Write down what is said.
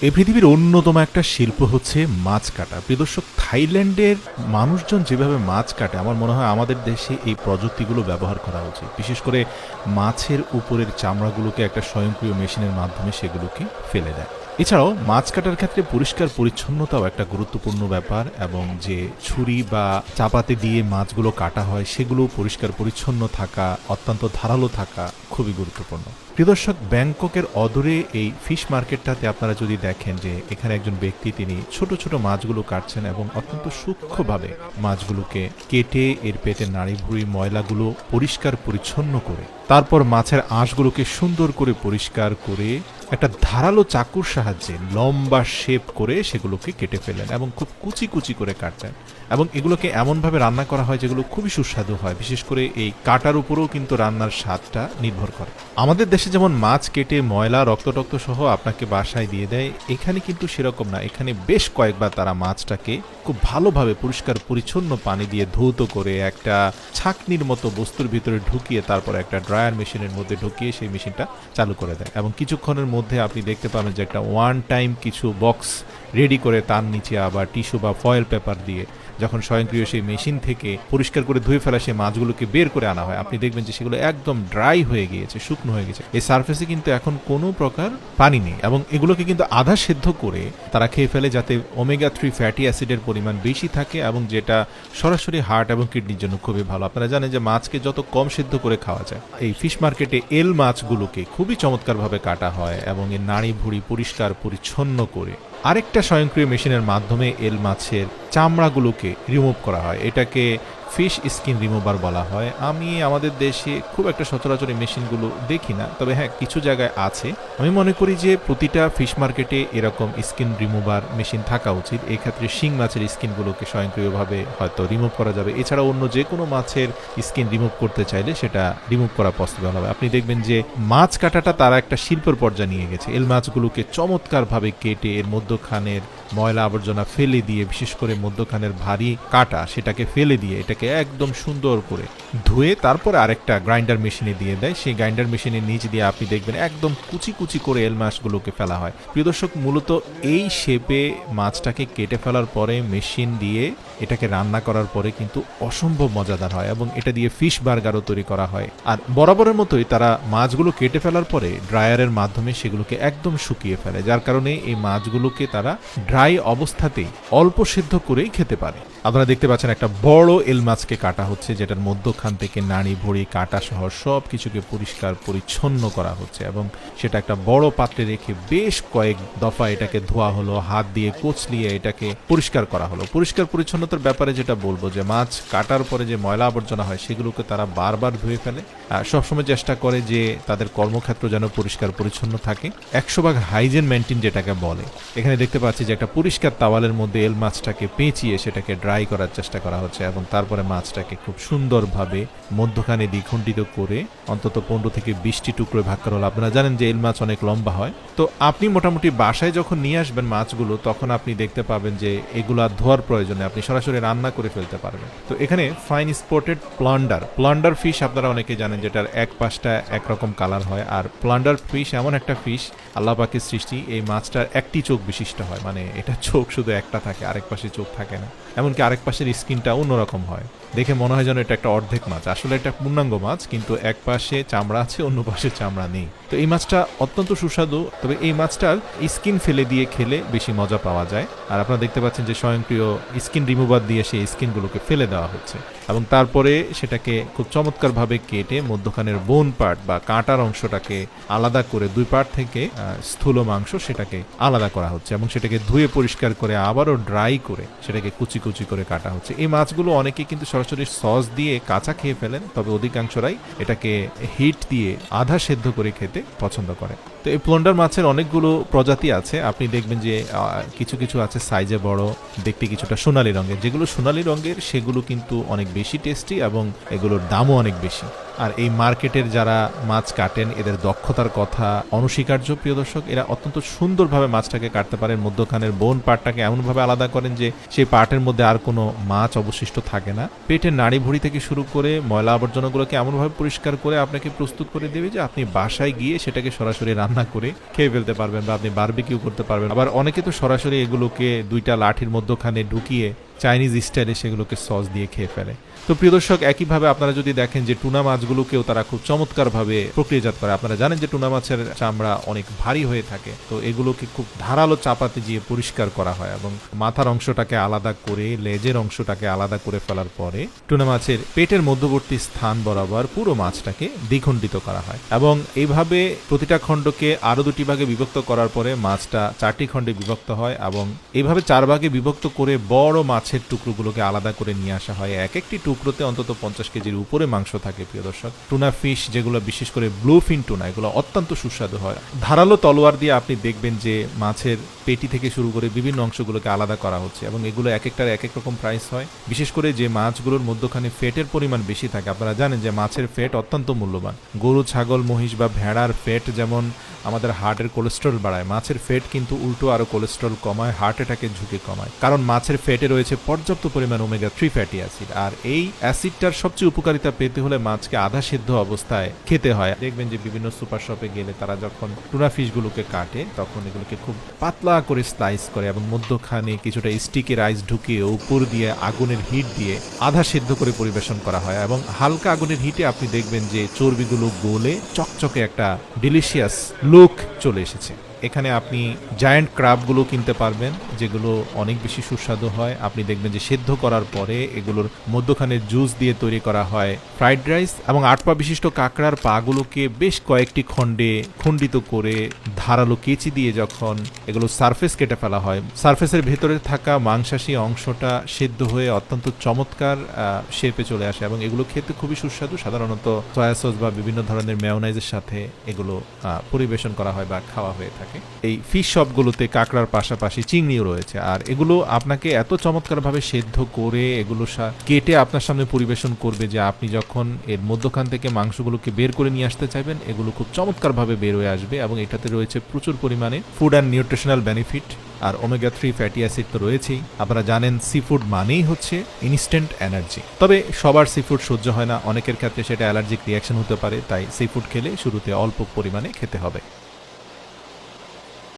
এই পৃথিবীর অন্যতম একটা শিল্প হচ্ছে মাছ কাটা। প্রিদর্শক থাইল্যান্ডের মানুষজন যেভাবে মাছ কাটে, আমার মনে হয় আমাদের দেশে এই প্রযুক্তিগুলো ব্যবহার করা উচিত। বিশেষ করে মাছের উপরের চামড়াগুলোকে একটা স্বয়ংক্রিয় মেশিনের মাধ্যমে সেগুলোকে ফেলে দেয়। এছাড়াও মাছ কাটার ক্ষেত্রে পরিষ্কার পরিচ্ছন্নতাও একটা গুরুত্বপূর্ণ ব্যাপার এবং যে ছুরি বা চাপাতে দিয়ে মাছগুলো কাটা হয় সেগুলো পরিষ্কার পরিচ্ছন্ন থাকা, অত্যন্ত ধারালো থাকা খুবই গুরুত্বপূর্ণ। প্রিয় দর্শক, ব্যাংককের অদূরে এই ফিশ মার্কেটটাতে আপনারা যদি দেখেন যে এখানে একজন ব্যক্তি তিনি ছোট ছোট মাছগুলো কাটছেন এবং অত্যন্ত সূক্ষ্মভাবে মাছগুলোকে কেটে এর পেটের নাড়ি ভুড়ি ময়লাগুলো পরিষ্কার পরিচ্ছন্ন করে, তারপর মাছের আঁশগুলোকে সুন্দর করে পরিষ্কার করে একটা ধারালো চাকুর সাহায্যে লম্বা শেপ করে সেগুলোকে কেটে ফেলেন এবং খুব কুচি কুচি করে কাটলেন এবং এগুলোকে এমনভাবে রান্না করা হয় যেগুলো খুবই সুস্বাদু হয়। বিশেষ করে এই কাটার উপরেও কিন্তু রান্নার স্বাদটা নির্ভর করে। আমাদের দেশে যেমন মাছ কেটে, ময়লা রক্ত টক্ত সহ আপনাকে বাসায় দিয়ে দেয়, এখানে কিন্তু সেরকম না। এখানে বেশ কয়েকবার তারা মাছটাকে খুব ভালোভাবে পরিষ্কার, পরিচ্ছন্ন পানি দিয়ে ধৌত করে একটা ছাকনির মতো বস্তুর ভিতরে ঢুকিয়ে তারপর একটা ড্রায়ার মেশিনের মধ্যে ঢুকিয়ে সেই মেশিনটা চালু করে দেয়। এবং কিছুক্ষণের মধ্যে আপনি দেখতে পাবেন যে একটা ওয়ান টাইম কিছু বক্স রেডি করে তার নিচে আবার টিস্যু বা ফয়েল পেপার দিয়ে যখন স্বয়ংক্রিয় সেই মেশিন থেকে পরিষ্কার করে ধুয়ে ফেলা সেই মাছগুলোকে বের করে আনা হয়। আপনি দেখবেন যে সেগুলো একদম ড্রাই হয়ে গিয়েছে, শুকনো হয়ে গেছে এই সার্ফেসে কিন্তু এখন কোনো প্রকার পানি নেই এবং এগুলোকে কিন্তু আধা সেদ্ধ করে তারা খেয়ে ফেলে যাতে ওমেগা থ্রি ফ্যাটি অ্যাসিডের পরিমাণ বেশি থাকে এবং যেটা সরাসরি হার্ট এবং কিডনির জন্য খুবই ভালো। আপনারা জানেন যে মাছকে যত কম সেদ্ধ করে খাওয়া যায়, এই ফিশ মার্কেটে এল মাছগুলোকে খুবই চমৎকারভাবে কাটা হয়। এবং এর নাড়ি ভুড়ি পরিষ্কার, পরিচ্ছন্ন করে। আরেকটা স্বয়ংক্রিয় মেশিনের মাধ্যমে এল মাছের চামড়াগুলোকে রিমুভ করা হয়। এটাকে ফিশ স্কিন রিমুভার বলা হয়। আমি আমাদের দেশে খুব একটা সচরাচর এই মেশিনগুলো দেখি না, তবে হ্যাঁ কিছু জায়গায় আছে। আমি মনে করি যে প্রতিটা ফিশ মার্কেটে এরকম স্কিন রিমুভার মেশিন থাকা উচিত। এই ক্ষেত্রে শিং মাছের স্কিনগুলোকে স্বয়ংক্রিয়ভাবে হয়তো রিমুভ করা যাবে। এছাড়া অন্য যে কোনো মাছের স্কিন রিমুভ করতে চাইলে সেটা রিমুভ করা পসিবল হবে। আপনি দেখবেন যে মাছ কাটাটা তারা একটা শিল্পের পর্যায়ে নিয়ে গেছে। এল মাছগুলোকে চমৎকারভাবে কেটে এর মধ্যখানের ময়লা আবর্জনা ফেলে দিয়ে, বিশেষ করে মধ্যখানের ভারী কাটা, সেটাকে ফেলে দিয়ে, এটাকে একদম সুন্দর করে ধুয়ে তারপরে আরেকটা গ্রাইন্ডার মেশিনে দিয়ে দেয়। সেই গ্রাইন্ডার মেশিনের নিচ দিয়ে আপনি দেখবেন একদম কুচি কুচি করে এল মাছগুলোকে ফেলা হয়। প্রিয় দর্শক, মূলত এই শেপে মাছটাকে কেটে ফেলার পরে মেশিন দিয়ে এটাকে রান্না করার পরে কিন্তু অসম্ভব মজাদার হয় এবং এটা দিয়ে ফিশ বার্গারও তৈরি করা হয়। আর বরাবরের মতোই তারা মাছগুলো কেটে ফেলার পরে ড্রায়ারের মাধ্যমে সেগুলোকে একদম শুকিয়ে ফেলে, যার কারণে এই মাছগুলোকে তারা ড্রাই অবস্থাতেই অল্প সিদ্ধ করেই খেতে পারে। আপনারা দেখতে পাচ্ছেন একটা বড় এল মাছকে কাটা হচ্ছে, যেটার মধ্যখান থেকে নাড়ি ভড়ি কাটা সহ সব কিছুকে পরিষ্কার পরিচ্ছন্ন করা হচ্ছে এবং সেটা একটা বড় পাত্রে রেখে বেশ কয়েক দফা এটাকে ধোয়া হলো, হাত দিয়ে কোচলিয়ে এটাকে পরিষ্কার করা হলো। পরিষ্কার পরিচ্ছন্নতার ব্যাপারে যেটা বলব যে মাছ কাটার পরে যে ময়লা আবর্জনা হয় সেগুলোকে তারা বারবার ধুয়ে ফেলে। সবসময় চেষ্টা করে যে তাদের কর্মক্ষেত্র যেন পরিষ্কার পরিচ্ছন্ন থাকে। একশো ভাগ হাইজেন মেনটেন যেটাকে বলে। এখানে দেখতে পাচ্ছি যে একটা পরিষ্কার তাওয়ালের মধ্যে এল মাছটাকে পেঁচিয়ে সেটাকে ড্রাই করার চেষ্টা করা হচ্ছে এবং তারপরে মাছটাকে খুব সুন্দরভাবে মধ্যখানে দ্বিখণ্ডিত করে অন্তত পনেরো থেকে বিশটি টুকরো ভাগ করা হলো। আপনারা জানেন যে এল মাছ অনেক লম্বা হয়। তো আপনি মোটামুটি বাসায় যখন নিয়ে আসবেন মাছগুলো, তখন আপনি দেখতে পাবেন যে এগুলো ধোয়ার প্রয়োজনে আপনি সরাসরি রান্না করে ফেলতে পারবেন। তো এখানে fine spotted flounder flounder fish আপনারা অনেকে জানেন যেটার এক পাশটা একরকম কালার হয়, আর প্লান্ডার ফিশ এমন একটা ফিশ আল্লাহ পাকের সৃষ্টি, এই মাছটার একটি চোখ বিশিষ্ট হয়। মানে এটা চোখ শুধু একটা থাকে, আরেক পাশে চোখ থাকে না। এমনকি আরেক পাশের স্কিনটা অন্যরকম হয়। দেখে মনে হয় যেন এটা একটা অর্ধেক মাছ। আসলে এটা পূর্ণাঙ্গ মাছ, কিন্তু এক পাশে চামড়া আছে, অন্য পাশে চামড়া নেই। তো এই মাছটা অত্যন্ত সুস্বাদু, তবে এই মাছটার স্কিন ফেলে দিয়ে খেলে বেশি মজা পাওয়া যায়। আর আপনারা দেখতে পাচ্ছেন যে স্বয়ংক্রিয় স্কিন রিমুভার দিয়ে সেই স্কিনগুলোকে ফেলে দেওয়া হচ্ছে। এবং তারপরে সেটাকে খুব চমৎকারভাবে কেটে মধ্যখানের বোন পার্ট বা কাঁটার অংশটাকে আলাদা করে দুই পার্ট থেকে স্থূল মাংস সেটাকে আলাদা করা হচ্ছে এবং সেটাকে ধুয়ে পরিষ্কার করে আবারও ড্রাই করে সেটাকে কুচি কুচি করে কাটা হচ্ছে। এই মাছগুলো অনেকে কিন্তু সরাসরি সস দিয়ে কাঁচা খেয়ে ফেলেন, তবে অধিকাংশরাই এটাকে হিট দিয়ে আধা সেদ্ধ করে খেতে পছন্দ করে। তো এই প্লন্ডার মাছের অনেকগুলো প্রজাতি আছে। আপনি দেখবেন যে কিছু কিছু আছে সাইজে বড়, দেখতে কিছুটা সোনালী রঙের। যেগুলো সোনালী রঙের, সেগুলো কিন্তু অনেক বেশি টেস্টি এবং এগুলোর দামও অনেক বেশি। আর এই মার্কেটের যারা মাছ কাটেন, এদের দক্ষতার কথা অনস্বীকার্য, প্রিয় দর্শক। এরা অত্যন্ত সুন্দরভাবে মাছটাকে কাটতে পারেন। মধ্যখানের বোন পাটটাকে এমনভাবে আলাদা করেন যে সেই পার্টের মধ্যে আর কোনো মাছ অবশিষ্ট থাকে না। পেটের নাড়ি ভুড়ি থেকে শুরু করে ময়লা আবর্জনাগুলোকে এমনভাবে পরিষ্কার করে আপনাকে প্রস্তুত করে দেবে যে আপনি বাসায় গিয়ে সেটাকে সরাসরি রান্না করে খেয়ে ফেলতে পারবেন বা আপনি বারবিকিউ করতে পারবেন। আবার অনেকে তো সরাসরি এগুলোকে দুইটা লাঠির মধ্যখানে ঢুকিয়ে চাইনিজ স্টাইলে সেগুলোকে সস দিয়ে খেয়ে ফেলে। তো প্রিয় দর্শক, একইভাবে আপনারা যদি দেখেন যে টুনা মাছগুলোকেও তারা খুব চমৎকারভাবে প্রক্রিয়াজাত করে, আপনারা জানেন যে টুনা মাছের চামড়া অনেক ভারী হয়ে থাকে। তো এগুলোকে খুব ধারালো চাপাতে দিয়ে পরিষ্কার করা হয় এবং মাথার অংশটাকে আলাদা করে, লেজের অংশটাকে আলাদা করে ফেলার পরে টুনা মাছের পেটের মধ্যবর্তী স্থান বরাবর পুরো মাছটাকে দ্বিখণ্ডিত করা হয় এবং এইভাবে প্রতিটা খণ্ডকে আরও দুটি ভাগে বিভক্ত করার পরে মাছটা চারটি খণ্ডে বিভক্ত হয় এবং এইভাবে চার ভাগে বিভক্ত করে বড় মাছের টুকরোগুলোকে আলাদা করে নিয়ে আসা হয়। এক একটি টুকরোতে অন্তত পঞ্চাশ কেজির উপরে মাংস থাকে, প্রিয় দর্শক। টুনা ফিশ, যেগুলো বিশেষ করে ব্লু ফিন টুনা, এগুলো অত্যন্ত সুস্বাদু হয়। ধারালো তলোয়ার দিয়ে আপনি দেখবেন যে মাছের পেটি থেকে শুরু করে বিভিন্ন অংশগুলোকে আলাদা করা হচ্ছে এবং এগুলো এক একটার এক এক রকম প্রাইস হয়। বিশেষ করে যে মাছগুলোর মধ্যখানে ফেটের পরিমাণ বেশি থাকে, আপনারা জানেন যে মাছের ফেট অত্যন্ত মূল্যবান। গরু, ছাগল, মহিষ বা ভেড়ার ফেট যেমন আমাদের হার্টের কোলেস্ট্রল বাড়ায়। মাছের ফেট কিন্তু উল্টো আরও কোলেস্ট্রল কমায়, হার্ট অ্যাটাকের ঝুঁকি কমায়। কারণ মাছের ফেটে রয়েছে পর্যাপ্ত পরিমাণ ওমেগা থ্রি ফ্যাটি অ্যাসিড। আর এই অ্যাসিডটার সবচেয়ে উপকারিতা পেতে হলে মাছকে আধা সিদ্ধ অবস্থায় খেতে হয়। দেখবেন যে বিভিন্ন সুপার শপে গেলে তারা যখন টুনা ফিশগুলোকে কাটে, তখন এগুলোকে খুব পাতলা করে স্লাইস করে এবং মধ্যখানে কিছুটা স্টিকের আইস ঢুকিয়ে উপর দিয়ে আগুনের হিট দিয়ে আধা সিদ্ধ করে পরিবেশন করা হয় এবং হালকা আগুনের হিটে আপনি দেখবেন যে চর্বিগুলো গলে চকচকে একটা ডিলিশিয়াস লুক চলে এসেছে। এখানে আপনি জায়ান্ট ক্রাবগুলো কিনতে পারবেন, যেগুলো অনেক বেশি সুস্বাদু হয়। আপনি দেখবেন যে সেদ্ধ করার পরে এগুলোর মধ্যখানে জুস দিয়ে তৈরি করা হয়। ফ্রাইড রাইস এবং আট পা বিশিষ্ট কাঁকড়ার পাগুলোকে বেশ কয়েকটি খণ্ডে খণ্ডিত করে ধারালো কেচি দিয়ে যখন এগুলো সারফেস কেটে ফেলা হয় সারফেসের ভেতরে থাকা মাংসাশী অংশটা সেদ্ধ হয়ে অত্যন্ত চমৎকার শেপে চলে আসে এবং এগুলো খেতে খুবই সুস্বাদু। সাধারণত সয়া সস বা বিভিন্ন ধরনের মেয়নাইজের সাথে এগুলো পরিবেশন করা হয় বা খাওয়া হয়ে থাকে। এই ফিশ শপগুলোতে কাঁকড়ার পাশাপাশি চিংড়িও রয়েছে। আর এগুলো আপনাকে এত চমৎকারভাবে সেদ্ধ করে এগুলো কেটে আপনার সামনে পরিবেশন করবে যে আপনি যখন এর মধ্যখান থেকে মাংসগুলোকে বের করে নিয়ে আসতে চাইবেন, এগুলো খুব চমৎকারভাবে বের হয়ে আসবে এবং এটাতে রয়েছে প্রচুর পরিমাণে ফুড অ্যান্ড নিউট্রিশনাল বেনিফিট আর ওমেগা থ্রি ফ্যাটি অ্যাসিড তো রয়েছেই। আপনারা জানেন সি ফুড মানেই হচ্ছে ইনস্ট্যান্ট এনার্জি তবে সবার সি ফুড সহ্য হয় না। অনেকের ক্ষেত্রে সেটা অ্যালার্জিক রিয়াকশন হতে পারে, তাই সি ফুড খেলে শুরুতে অল্প পরিমাণে খেতে হবে।